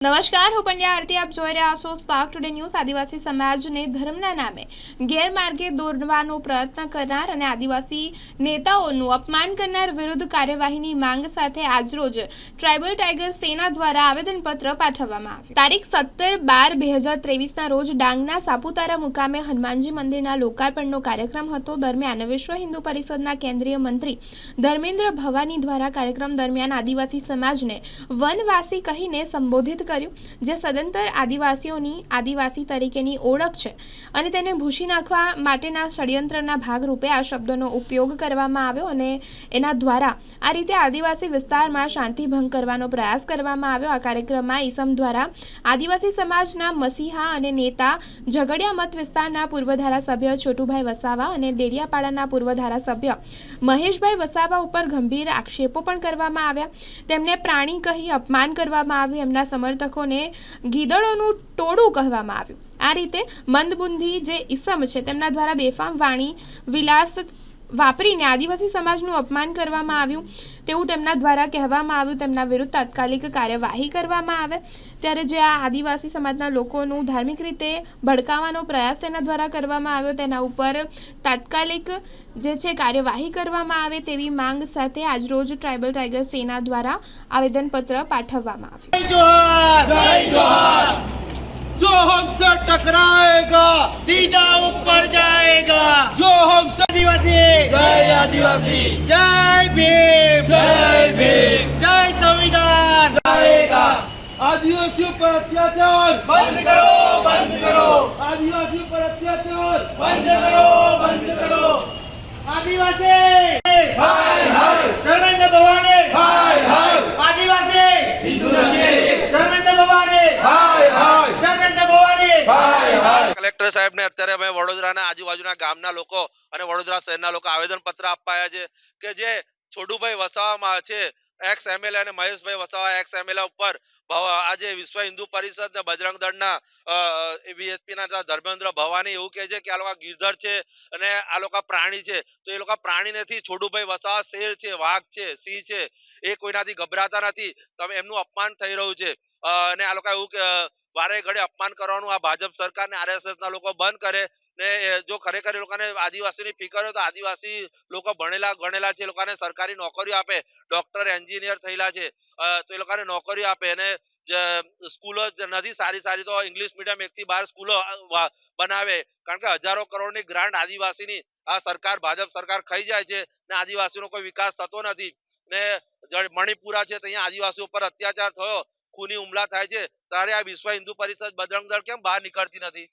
નમસ્કાર, હું પંડ્યા આરતી, આપ જોઈ રહ્યા છો સ્પાર્ક ટુડે ન્યૂઝ આદિવાસી સમાજને ધર્મના નામે ગેરમાર્ગે દોરવાનો પ્રયત્ન કરનાર અને આદિવાસી નેતાઓનું અપમાન કરનાર વિરુદ્ધ કાર્યવાહીની માંગ સાથે આજરોજ ટ્રાઇબલ ટાઈગર સેના દ્વારા આવેદનપત્ર પાઠવવામાં આવ્યું. તારીખ સત્તર બાર બે હજાર ત્રેવીસના રોજ ડાંગના સાપુતારા મુકામે હનુમાનજી મંદિરના લોકાર્પણનો કાર્યક્રમ હતો. દરમિયાન વિશ્વ હિન્દુ પરિષદના કેન્દ્રીય મંત્રી ધર્મેન્દ્ર ભવાની દ્વારા કાર્યક્રમ દરમિયાન આદિવાસી સમાજને વનવાસી કહીને સંબોધિત કર્યું, જે સદંતર આદિવાસીઓની, આદિવાસી તરીકેની ઓળખ છે અને તેને ભૂસી નાખવા માટેના ષડયંત્રના ભાગરૂપે આ શબ્દોનો ઉપયોગ કરવામાં આવ્યો અને એના દ્વારા આ રીતે આદિવાસી વિસ્તારમાં શાંતિભંગ કરવાનો પ્રયાસ કરવામાં આવ્યો. આ કાર્યક્રમમાં ઈસમ દ્વારા આદિવાસી સમાજના મસીહા અને નેતા ઝઘડિયા મત વિસ્તારના પૂર્વ ધારાસભ્ય છોટુભાઈ વસાવા અને ડેડિયાપાડાના પૂર્વ ધારાસભ્ય મહેશભાઈ વસાવા ઉપર ગંભીર આક્ષેપો પણ કરવામાં આવ્યા. તેમને પ્રાણી કહી અપમાન કરવામાં આવ્યું. એમના સમર્થકોને ગીદડોનું ટોળું કહેવામાં આવ્યું. આ રીતે મંદબુંધી જે ઈસમ છે તેમના દ્વારા બેફામ વાણી, વિલાસ વાપરીને આદિવાસી સમાજનું અપમાન કરવામાં આવ્યું, તેવું તેમના દ્વારા કહેવામાં આવ્યું. તેમના વિરુદ્ધ તાત્કાલિક કાર્યવાહી કરવામાં આવે. ત્યારે જે આ આદિવાસી સમાજના લોકોનું ધાર્મિક રીતે ભડકાવાનો પ્રયાસ તેના દ્વારા કરવામાં આવ્યો, તેના ઉપર તાત્કાલિક જે છે કાર્યવાહી કરવામાં આવે તેવી માંગ સાથે આજરોજ ટ્રાઇબલ ટાઈગર સેના દ્વારા આવેદનપત્ર પાઠવવામાં આવ્યું. જો ટકરાયેગા, સીધા आदिवासी। जय भीम। जय भीम। जय संविधान। जाएगा आदिवासियों पर अत्याचार बंद करो बंद करो। आदिवासियों पर अत्याचार बंद करो बंद करो। आदिवासी। સાહેબને અત્યારે અમે વડોદરાના આજુબાજુના ગામના લોકો અને વડોદરા શહેરના લોકો આવેદન પત્ર અપાયા છે કે જે છોડુભાઈ વસાવામાં છે એક્સ એમએલએ અને મહેશભાઈ વસાવા એક્સ એમએલએ ઉપર આજે વિશ્વ હિન્દુ પરિષદ ને બજરંગ દળના બીએસપી ના ધર્મેન્દ્ર ભવાની એવું કહે છે કે આ લોકો ગીરધર છે અને આ લોકો પ્રાણી છે. તો એ લોકો પ્રાણી નથી છોડુભાઈ વસાવા શેર છે, વાઘ છે, સિંહ છે, એ કોઈનાથી ગભરાતા નથી. તમે એમનું અપમાન થઈ રહ્યું છે. અને આ લોકો એવું વારે ઘડે અપમાન કરવાનું આ ભાજપ સરકાર ને આરએસએસ ના લોકો બંધ કરે ને જો ખરેખર એ લોકોને આદિવાસીની ફિકર હોય તો આદિવાસી લોકો ભણેલા ગણેલા છે, એ લોકોને સરકારી નોકરીઓ આપે ડોક્ટર એન્જિનિયર થયેલા છે તો એ લોકોને નોકરીઓ આપે અને સ્કૂલો નથી સારી સારી તો ઇંગ્લિશ મીડિયમ એક થી બાર સ્કૂલો બનાવે. કારણ કે હજારો કરોડની ગ્રાન્ટ આદિવાસીની આ સરકાર, ભાજપ સરકાર ખાઈ જાય છે ને આદિવાસીનો કોઈ વિકાસ થતો નથી. ને મણિપુરા છે ત્યાં આદિવાસીઓ ઉપર અત્યાચાર થયો. ખૂની હુમલા થાય છે, ત્યારે આ વિશ્વ હિન્દુ પરિષદ બજરંગ દળ કેમ બહાર નીકળતી નથી?